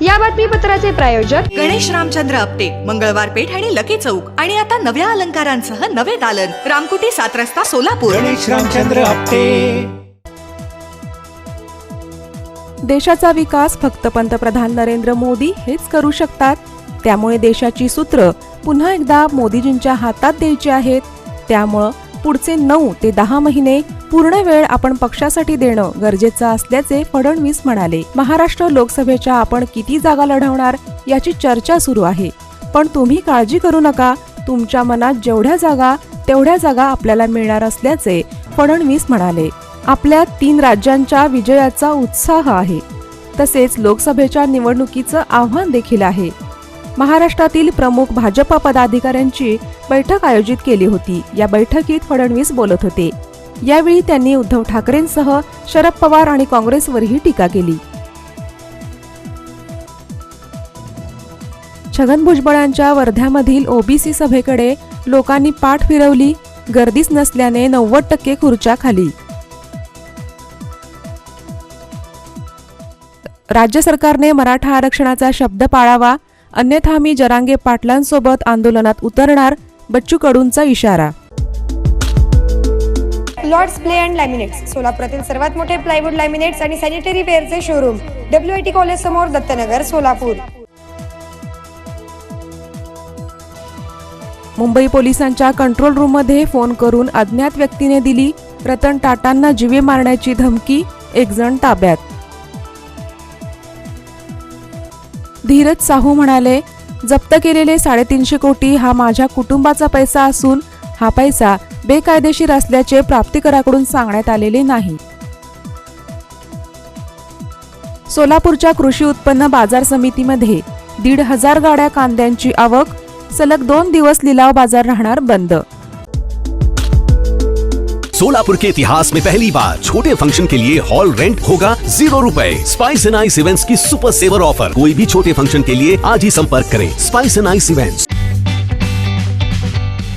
या बातमीपत्राचे प्रायोजक गणेश रामचंद्र अपटे मंगळवार पेठ आणि लकी चौक. आणि आता नव्या अलंकारांसह नवे दालन. रामकुटी सात रस्ता सोलापूर. गणेश रामचंद्र आपटे. देशाचा विकास फक्त पंतप्रधान नरेंद्र मोदी हेच करू शकतात. त्यामुळे देशाची सूत्र पुन्हा एकदा मोदीजींच्या हातात द्यायची आहेत. त्यामुळं पुढचे नऊ ते दहा महिने पूर्ण वेळ आपण पक्षासाठी देणं गरजेचं असल्याचे फडणवीस म्हणाले. महाराष्ट्र लोकसभेच्या आपण किती जागा लढवणार याची चर्चा सुरू आहे. पण तुम्ही काळजी करू नका. तुमच्या मनात जेवढ्या जागा तेवढ्या जागा आपल्याला मिळणार असल्याचे फडणवीस म्हणाले. आपल्या तीन राज्यांच्या विजयाचा उत्साह आहे. तसेच लोकसभेच्या निवडणुकीचं आव्हान देखील आहे. महाराष्ट्रातील प्रमुख भाजपा पदाधिकाऱ्यांची बैठक आयोजित केली होती. या बैठकीत फडणवीस बोलत होते. यावेळी त्यांनी उद्धव ठाकरेंसह शरद पवार आणि काँग्रेसवरही टीका केली. छगन भुजबळांच्या वर्ध्यामधील ओबीसी सभेकडे लोकांनी पाठ फिरवली गर्दीच नसल्याने नव्वद टक्के खुर्च्या खाली. राज्य सरकारने मराठा आरक्षणाचा शब्द पाळावा अन्यथा मी जरांगे पाटलांसोबत आंदोलनात उतरणार बच्चू कडूंचा इशारा लॉर्ड्स प्ले अँड लॅमिनेट्स सोलापुरातील सर्वात मोठे प्लायवूड लॅमिनेट्स आणि sanitary वेअरचे showroom W I T college समोर दत्तनगर सोलापूर. मुंबई पोलिसांच्या कंट्रोल रूममध्ये फोन करून अज्ञात व्यक्तीने दिली रतन टाटांना जीवे मारण्याची धमकी एक जण ताब्यात. धीरज साहू म्हणाले जप्त केलेले साडेतीनशे कोटी हा माझ्या कुटुंबाचा पैसा असून हा पैसा बेकायदेशीर असल्याचे प्राप्तिकराकडून सांगण्यात आलेले नाही. सोलापूरच्या कृषी उत्पन्न बाजार समितीमध्ये दीड हजार गाड्या कांद्यांची आवक सलग दोन दिवस लिलाव बाजार राहणार बंद. सोलापुर के इतिहास में पहली बार छोटे फंक्शन के लिए हॉल रेंट होगा जीरो रूपए। स्पाइस एंड आइस इवेंट्स की सुपर सेवर ऑफर कोई भी छोटे फंक्शन के लिए आज ही संपर्क करें। Spice and Ice Events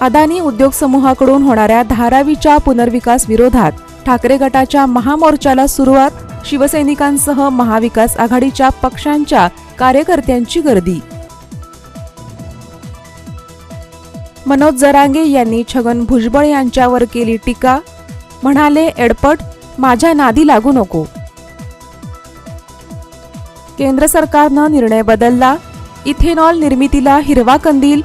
Adani उद्योग समूहाकडून होणाऱ्या धारावीच्या पुनर्विकास विरोधात ठाकरे गटाच्या महामोर्चाला सुरुवात शिवसैनिकांसह महाविकास आघाडीच्या पक्षांच्या कार्यकर्त्यांची गर्दी. मनोज जरांगे यांनी छगन भुजबळ यांच्यावर केली टीका. म्हणाले एडपट माझ्या नादी लागू नको. केंद्र सरकारनं निर्णय बदलला. इथेनॉल निर्मितीला हिरवा कंदील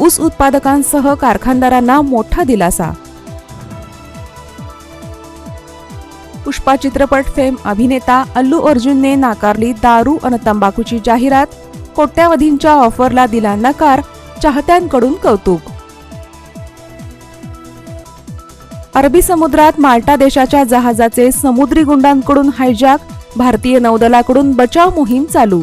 ऊस उत्पादकांसह कारखानदारांना मोठा दिलासा. पुष्पा चित्रपट फेम अभिनेता अल्लू अर्जुनने नाकारली दारू आणि तंबाखूची जाहिरात कोट्यावधींच्या ऑफरला दिला नकार चाहत्यांकडून कौतुक. अरबी समुद्रात माल्टा देशाच्या जहाजाचे समुद्री गुंडांकडून हायजॅक भारतीय नौदलाकडून बचाव मोहीम चालू.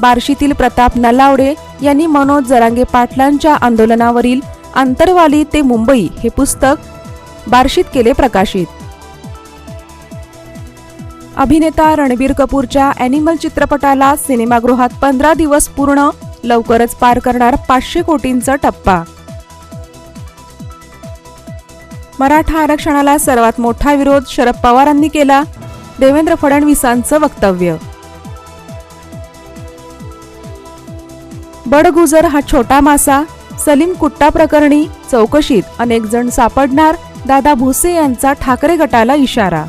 बार्शीतील प्रताप नलावडे यांनी मनोज जरांगे पाटलांच्या आंदोलनावरील आंतरवाली ते मुंबई हे पुस्तक बार्शीत केले प्रकाशित. अभिनेता रणबीर कपूरच्या अॅनिमल चित्रपटाला सिनेमागृहात पंधरा दिवस पूर्ण लवकरच पार करणार पाचशे कोटींचा टप्पा. मराठा आरक्षणाला सर्वात मोठा विरोध शरद पवारांनी केला देवेंद्र फडणवीसांचं वक्तव्य. बडगुजर हा छोटा मासा. सलीम कुट्टा प्रकरणी चौकशीत अनेक जण सापडणार दादा भुसे यांचा ठाकरे गटाला इशारा.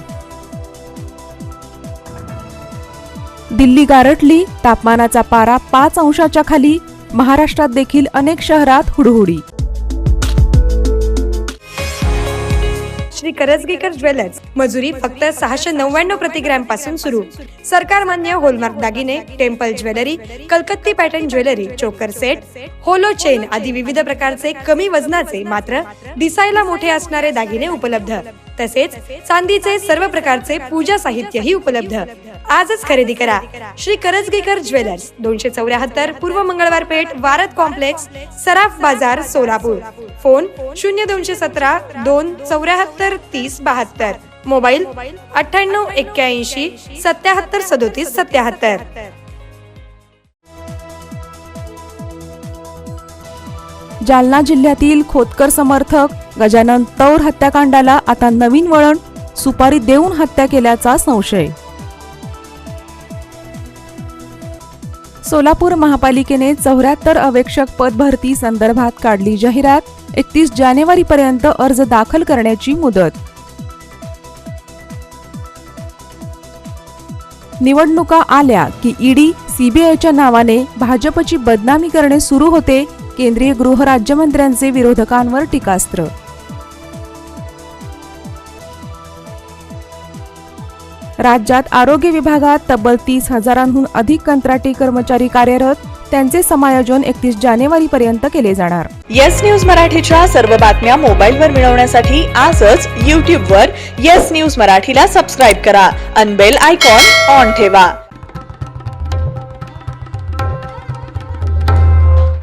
दिल्ली गारटली तापमानाचा पारा पाच अंशाच्या खाली महाराष्ट्रात देखील अनेक शहरात हुडहुडी. श्री करजगीकर ज्वेलर्स. मजुरी फक्त सहाशे नव्याण्णव प्रतिग्रॅमपासून सुरू. सरकार मान्य होलमार्क दागिने temple jewellery कलकत्ती pattern jewellery choker set hollow chain आदी विविध प्रकारचे कमी वजनाचे मात्र दिसायला मोठे असणारे दागिने उपलब्ध. तसेच चांदीचे सर्व प्रकारचे पूजा साहित्यही उपलब्ध. आजच खरेदी करा. श्री करजगेकर ज्वेलर्स दोनशे चौऱ्याहत्तर पूर्व मंगळवार पेठ वारद कॉम्प्लेक्स सराफ बाजार सोलापूर. फोन शून्य दोनशे सतरा दोन चौऱ्याहत्तर तीस बहात्तर. मोबाईल अठ्ठ्याण्णव एक्क्याऐंशी सत्याहत्तर सदोतीस सत्याहत्तर. जालना जिल्ह्यातील खोतकर समर्थक गजानन तौर हत्याकांडाला आता नवीन वळण सुपारी देऊन हत्या केल्याचा संशय. सोलापूर महापालिकेने चौऱ्याहत्तर अवेक्षक पद भरती संदर्भात काढली जाहिरात. एकतीस जानेवारीपर्यंत अर्ज दाखल करण्याची मुदत. निवडणुका आल्या की ईडी सीबीआयच्या नावाने भाजपची बदनामी करणे सुरू होते केंद्रीय गृह राज्यमंत्र्यांचे विरोधकांवर टीकास्त्र. राज्यात आरोग्य विभागात तब्बल तीस हजारांहून अधिक कंत्राटी कर्मचारी कार्यरत त्यांचे समायोजन एकतीस जानेवारी पर्यंत केले जाणार. येस न्यूज मराठीच्या सर्व बातम्या मोबाईलवर मिळवण्यासाठी आजच यूट्यूबवर येस न्यूज मराठीला सबस्क्राईब करा अनबेल आयकॉन ऑन ठेवा.